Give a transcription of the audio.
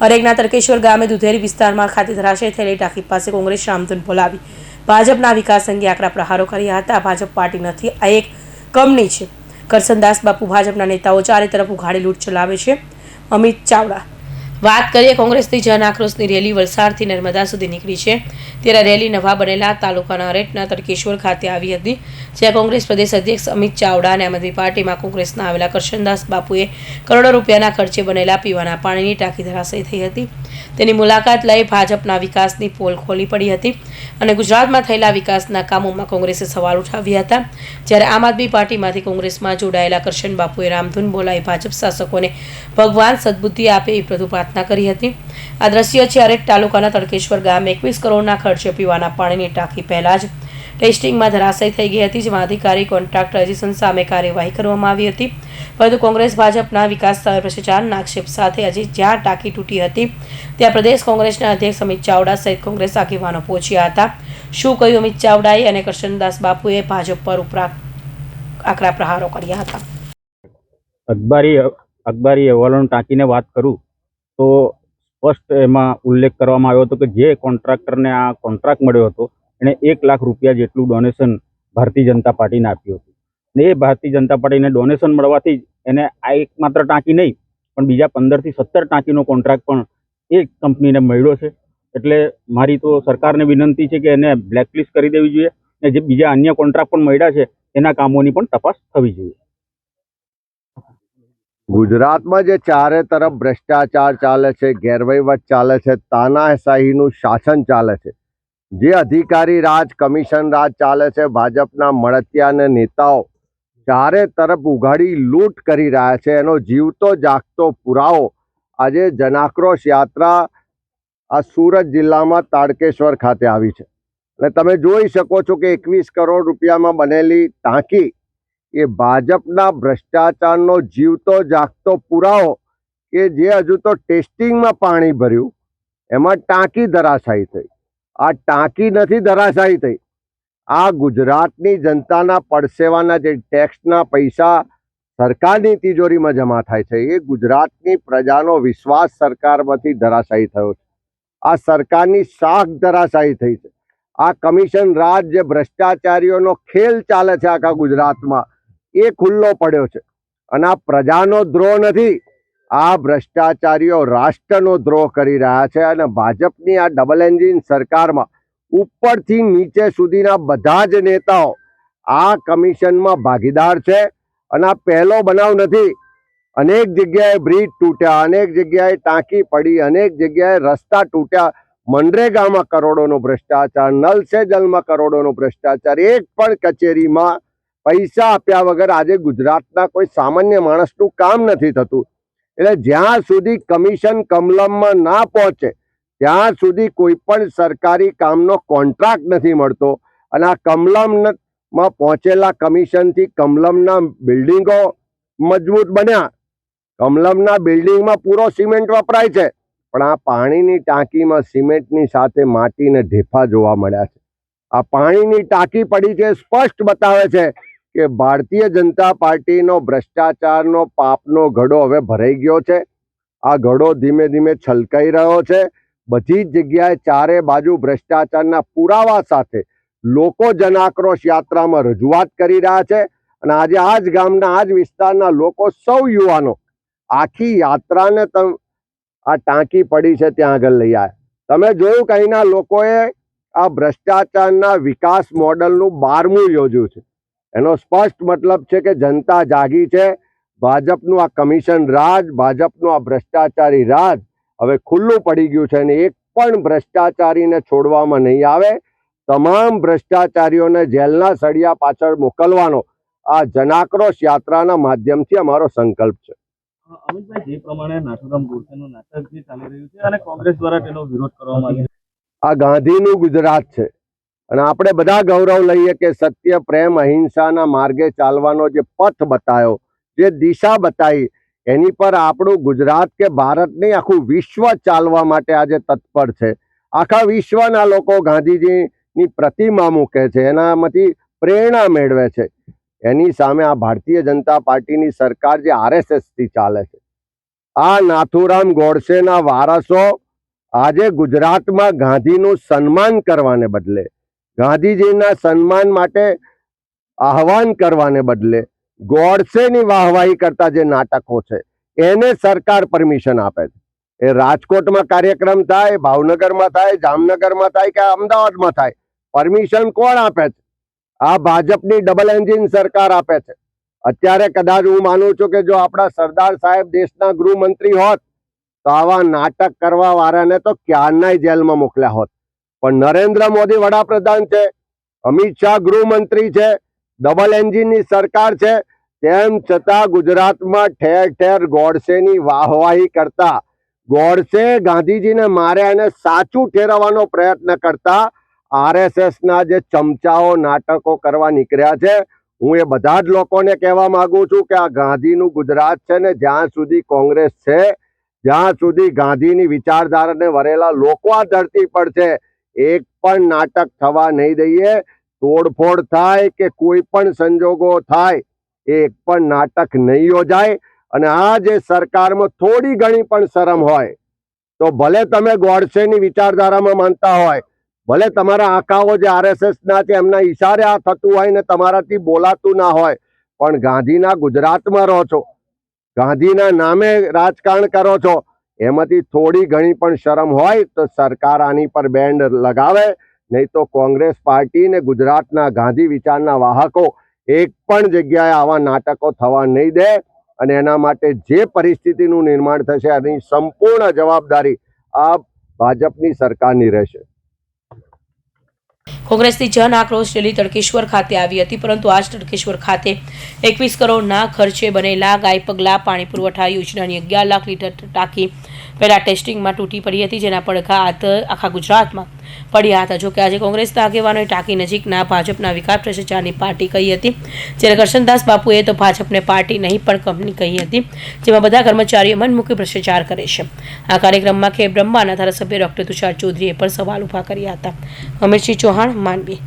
અરેગના તરકેશ્વર ગામે દુધેરી વિસ્તારમાં ખાતે ધરાશય થયેલી ટાંકી પાસે કોંગ્રેસ રામધૂન બોલાવી. ભાજપના વિકાસ અંગે આકરા પ્રહારો કર્યા હતા. ભાજપ પાર્ટી નથી, આ એક કંપની છે. કરસનદાસ બાપુ ભાજપના નેતાઓ ચારે તરફ ઉઘાડી લૂંટ ચલાવે છે. અમિત ચાવડા વાત કરીએ કોંગ્રેસની જન આક્રોશની રેલી વલસાડથી નર્મદા સુધી નીકળી છે. ત્યારે રેલી નવા બનેલા તાલુકાના અરેટના તડકેશ્વર ખાતે આવી હતી, જ્યાં કોંગ્રેસ પ્રદેશ અધ્યક્ષ અમિત ચાવડા અને આમ પાર્ટીમાં કોંગ્રેસના આવેલા કરશનદાસ બાપુએ કરોડો રૂપિયાના ખર્ચે બનેલા પીવાના પાણીની ટાંકી ધરાશય થઈ હતી. તેની મુલાકાત લઈ ભાજપના વિકાસની પોલ ખોલી પડી હતી અને ગુજરાતમાં થયેલા વિકાસના કામોમાં કોંગ્રેસે સવાલ ઉઠાવ્યા હતા. જ્યારે આમ આદમી પાર્ટીમાંથી કોંગ્રેસમાં જોડાયેલા કરશન બાપુએ રામધૂન બોલાવી ભાજપ શાસકોને ભગવાન સદબુદ્ધિ આપે એ પ્રભુ પ્રાર્થના કરી હતી. આ દ્રશ્ય છે તાલુકાના તડકેશ્વર ગામે એકવીસ કરોડના ખર્ચે પીવાના પાણીની ટાંકી પહેલાં જ ટેસ્ટિંગમાં ધરાશય થઈ ગઈ હતી, જેમાં અધિકારી કોન્ટ્રાક્ટર એજન્સી સામે કાર્યવાહી કરવામાં આવી હતી. પરંતુ કોંગ્રેસ ભાજપના વિકાસ ભ્રષ્ટાચારના આક્ષેપ સાથે હજી જ્યાં ટાંકી તૂટી હતી, ત્યાં પ્રદેશ કોંગ્રેસના અધ્યક્ષ અમિત ચાવડા સહિત કોંગ્રેસ આગેવાનો પહોંચ્યા હતા. શું કહ્યું અમિત ચાવડાએ અને કરશનદાસ બાપુએ ભાજપ પર ઉપરા આકરા પ્રહારો કર્યા હતા? અખબારી અખબારી અહેવાલોની ટાંકીને વાત કરું તો સ્પષ્ટ એમાં ઉલ્લેખ કરવામાં આવ્યો હતો કે જે કોન્ટ્રાક્ટરને આ કોન્ટ્રાક્ટ મળ્યો હતો, એણે એક લાખ રૂપિયા જેટલું ડોનેશન ભારતીય જનતા પાર્ટીને આપ્યું હતું. ને એ ભારતીય જનતા પાર્ટીને ડોનેશન મળવાથી જ એને આ એકમાત્ર ટાંકી નહીં, પણ બીજા પંદરથી સત્તર ટાંકીનો કોન્ટ્રાક્ટ પણ એ કંપનીને મળ્યો છે. એટલે મારી તો સરકારને વિનંતી છે કે એને બ્લેકલિસ્ટ કરી દેવી જોઈએ ને જે બીજા અન્ય કોન્ટ્રાક્ટ પણ મળ્યા છે, એના કામોની પણ તપાસ થવી જોઈએ. ગુજરાતમાં જે ચારે તરફ ભ્રષ્ટાચાર ચાલે છે, ગેરવહીવટ ચાલે છે, તાનાશાહીનું શાસન ચાલે છે, જે અધિકારી રાજ, કમિશન રાજ ચાલે છે, ભાજપના મળતિયા અને નેતાઓ ચારે તરફ ઉઘાડી લૂંટ કરી રહ્યા છે, એનો જીવતો જાગતો પુરાવો આજે જનાક્રોશ યાત્રા આ સુરત જિલ્લામાં તાડકેશ્વર ખાતે આવી છે. અને તમે જોઈ શકો છો કે એકવીસ કરોડ રૂપિયામાં બનેલી ટાંકી એ ભાજપના ભ્રષ્ટાચારનો જીવતો જાગતો પુરાવો કે જે હજુ તો ટેસ્ટિંગમાં પાણી ભર્યું, એમાં ટાંકી ધરાશાયી થઈ. આ ટાંકી નથી ધરાશાયી થઈ. આ ગુજરાતની જનતાના પડસેવાના જે ટેક્સના પૈસા સરકારની તિજોરીમાં જમા થાય છે, એ ગુજરાતની પ્રજાનો વિશ્વાસ સરકારમાંથી ધરાશાયી થયો છે. આ સરકારની શાખ ધરાશાયી થઈ છે. આ કમિશન રાજ જે ભ્રષ્ટાચારીઓનો ખેલ ચાલે છે આખા ગુજરાતમાં એ ખુલ્લો પડ્યો છે. અને આ પ્રજાનો દ્રોહ નથી, આ ભ્રષ્ટાચારીઓ રાષ્ટ્રનો દ્રોહ કરી રહ્યા છે અને ભાજપની આ ડબલ એન્જિન સરકારમાં ઉપરથી નીચે સુધીના બધા જ નેતાઓ આ કમિશનમાં ભાગીદાર છે અને આ પહેલો બનાવ નથી. અનેક જગ્યાએ બ્રિજ તૂટ્યા, અનેક જગ્યાએ ટાંકી પડી, અનેક જગ્યાએ રસ્તા તૂટ્યા. મનરેગામાં કરોડોનો ભ્રષ્ટાચાર, નલ સે જલમાં કરોડોનો ભ્રષ્ટાચાર, એક પણ કચેરીમાં પૈસા આપ્યા વગર આજે ગુજરાતના કોઈ સામાન્ય માણસનું કામ નથી થતું. એટલે જ્યાં સુધી કમિશન કમલમમાં ના પહોંચે, ત્યાં સુધી કોઈ પણ સરકારી કામનો કોન્ટ્રાક્ટ નથી મળતો. અને આ કમલમમાં પહોંચેલા કમિશનથી કમલમના બિલ્ડિંગો મજબૂત બન્યા. કમલમના બિલ્ડિંગમાં પૂરો સિમેન્ટ વપરાય છે, પણ આ પાણીની ટાંકીમાં સિમેન્ટની સાથે માટીને ઢેફા જોવા મળ્યા છે. આ પાણીની ટાંકી પડી છે, સ્પષ્ટ બતાવે છે કે ભારતીય જનતા પાર્ટીનો ભ્રષ્ટાચારનો પાપનો ઘડો હવે ભરાઈ ગયો છે. આ ઘડો ધીમે ધીમે છલકાઈ રહ્યો છે. બધી જ જગ્યાએ ચારે બાજુ ભ્રષ્ટાચારના પુરાવા સાથે લોકો જનાક્રોશ યાત્રામાં રજૂઆત કરી રહ્યા છે અને આજે આ જ ગામના, આ જ વિસ્તારના લોકો સૌ યુવાનો આખી યાત્રાને તમ, આ ટાંકી પડી છે ત્યાં આગળ લઈ આવ્યા. તમે જોયું કે અહીંના લોકોએ આ ભ્રષ્ટાચારના વિકાસ મોડલનું બારમું યોજ્યું છે. એનો સ્પષ્ટ મતલબ છે કે જનતા જાગી છે. ભાજપનું આ કમિશન રાજ ભાજપનું આ ભ્રષ્ટાચારી રાજ હવે ખુલ્લું પડી ગયું છે અને એક પણ ભ્રષ્ટાચારીને છોડવામાં નહીં આવે. તમામ ભ્રષ્ટાચારીઓને જેલના સળિયા પાછળ મોકલવાનો આ જનાક્રોશ યાત્રાના માધ્યમથી અમારો સંકલ્પ છે. અમિતભાઈ જે પ્રમાણે નાથુરામ ગોડસેનું નાટક જે ચાલી રહ્યું છે અને કોંગ્રેસ દ્વારા તેનો વિરોધ કરવામાં આવ્યો આ ગાંધીનું ગુજરાત છે. અને આપણે બધા ગૌરવ લઈએ કે સત્ય, પ્રેમ, અહિંસાના માર્ગે ચાલવાનો જે પથ બતાવ્યો જે દિશા બતાવી એની પર આપણું ગુજરાત કે ભારત નહીં, આખું વિશ્વ ચાલવા માટે આજે તત્પર છે. આખા વિશ્વના લોકો ગાંધીજીની પ્રતિમા મૂકે છે, એનામાંથી પ્રેરણા મેળવે છે. એની સામે આ ભારતીય જનતા પાર્ટીની સરકાર જે આરએસએસથી ચાલે છે. આ નાથુરામ ગોડસેના વારસો આજે ગુજરાતમાં ગાંધીનું સન્માન કરવાને બદલે ગાંધીજીના સન્માન માટે આહવાન કરવાને બદલે ગોડસેની વાહવાહી કરતા જે નાટકો છે, એને સરકાર પરમિશન આપે છે. એ રાજકોટમાં કાર્યક્રમ થાય, ભાવનગરમાં થાય, જામનગરમાં થાય કે અમદાવાદમાં થાય, પરમિશન કોણ આપે છે? આ ભાજપની ડબલ એન્જિન સરકાર આપે છે. અત્યારે કદાચ હું માનું છું કે જો આપણા સરદાર સાહેબ દેશના ગૃહમંત્રી હોત, તો આવા નાટક કરવા વાળાને તો ક્યારનાય જેલમાં મોકલ્યા હોત. પણ નરેન્દ્ર મોદી વડાપ્રધાન છે, અમિત શાહ ગૃહમંત્રી છે ડબલ એન્જિનની સરકાર છે, તેમ છતાં ગુજરાતમાં ઠેર ઠેર ગોડસેની વાહવાહી કરતા, ગોડસે ગાંધીજીને માર્યા એને સાચું ઠેરવવાનો પ્રયત્ન કરતા, આરએસએસના જે ચમચાઓ, નાટકો કરવા નીકળ્યા છે, હું એ બધા જ લોકોને કહેવા માગું છું કે આ ગાંધીનું ગુજરાત છે ને જ્યાં સુધી કોંગ્રેસ છે, જ્યાં સુધી ગાંધીની વિચારધારાને વરેલા લોકો આ ધરતી પર છે એક પણ નાટક થવા નહીં દઈએ. તોડફોડ થાય કે કોઈ પણ સંજોગો થાય, એક પણ નાટક નહીં યોજાય. અને આ જે સરકારમાં થોડી ઘણી પણ શરમ હોય, તો ભલે તમે ગોડસેની વિચારધારામાં માનતા હોય, ભલે તમારા આંકાઓ જે આરએસએસ ના છે, એમના ઈશારે આ થતું હોય ને તમારાથી બોલાતું ના હોય, પણ ગાંધીના ગુજરાતમાં રહો છો. ગાંધીના નામે રાજકારણ કરો છો. એમાંથી થોડી ઘણી પણ શરમ હોય તો સરકાર આની પર બેન્ડ લગાવે, નહીં તો કોંગ્રેસ પાર્ટી ને ગુજરાતના ગાંધી વિચારના વાહકો એક પણ જગ્યાએ આવા નાટકો થવા નહીં દે અને એના માટે જે પરિસ્થિતિનું નિર્માણ થશે એની સંપૂર્ણ જવાબદારી આ ભાજપની સરકારની રહેશે. કોંગ્રેસની જન આક્રોશ રેલી તડકેશ્વર ખાતે આવી હતી, પરંતુ આજ તડકેશ્વર ખાતે એકવીસ કરોડના ખર્ચે બનેલા ગાય પગલા, પાણી પુરવઠા યોજનાની અગિયાર લાખ લીટર ટાંકી પહેલા ટેસ્ટિંગમાં તૂટી પડી હતી, જેના પડઘાત આખા ગુજરાતમાં પડ્યા હતા જોકે આજે કોંગ્રેસના આગેવાનોએ ટાંકી નજીકના ભાજપના વિકાસ ભ્રષ્ટાચારની પાર્ટી કહી હતી જ્યારે કરશનદાસ બાપુએ તો ભાજપને પાર્ટી નહીં, પણ કંપની કહી હતી, જેમાં બધા કર્મચારીઓ મનમુખી ભ્રષ્ટાચાર કરે છે. આ કાર્યક્રમમાં કે બ્રહ્માના ધારાસભ્ય ડોક્ટર તુષાર ચૌધરીએ પણ સવાલ ઊભા કર્યા હતા. અમિતસિંહ ચૌહાણ માંડવી